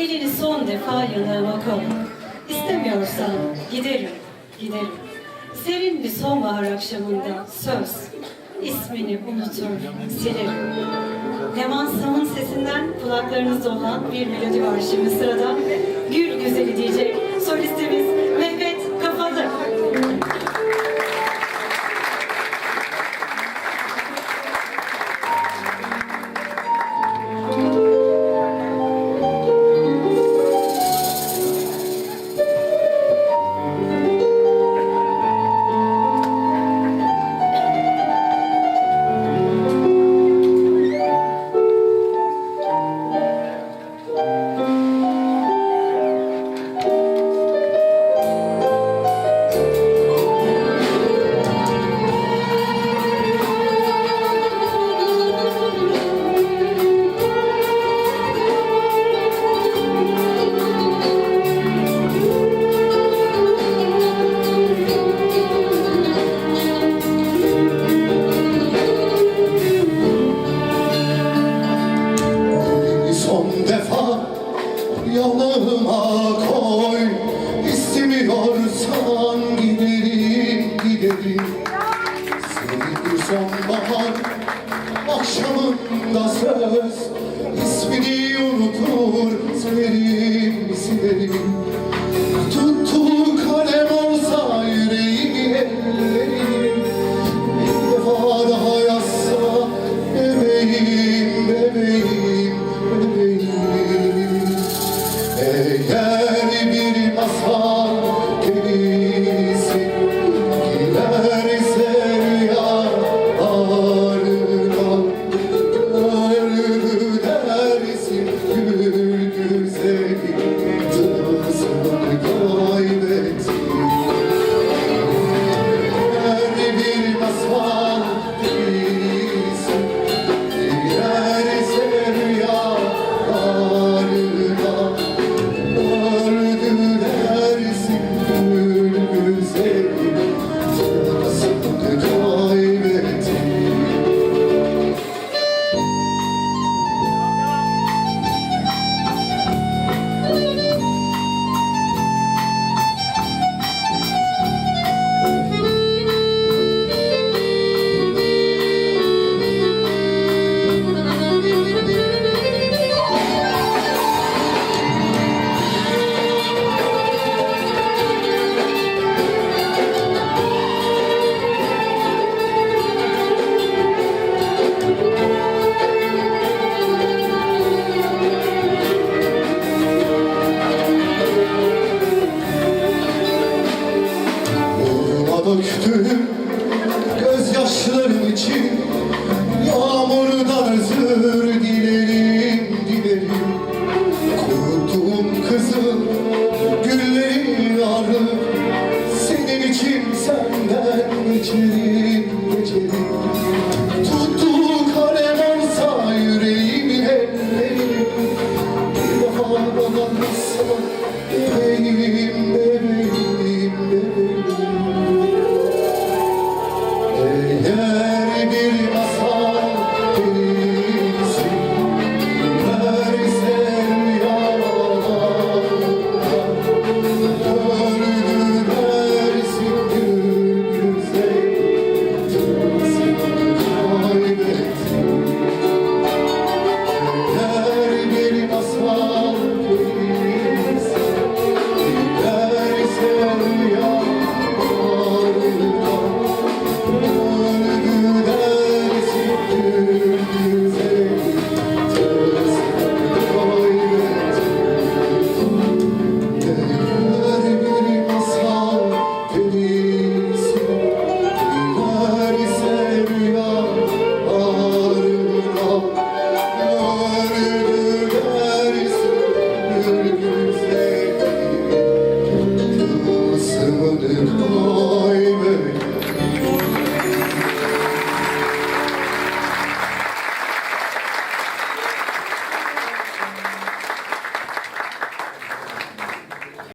elini son defa yanağıma koy. İstemiyorsan giderim, giderim. Serin bir sonbahar akşamında söz, ismini unutur, silerim. Leman Sam'ın sesinden kulaklarınızda olan bir melodi var şimdi sırada. Gül güzeli diyecek yanıma koy Döktüm gözyaşlarım için Yağmurdan özür dilerim, dilerim. Kuruttuğum kızıl güllerin arı Senin için senden geçerim, geçerim. Tuttuğu kalem olsa yüreğimin ellerim. Bir defa bana bebeğim,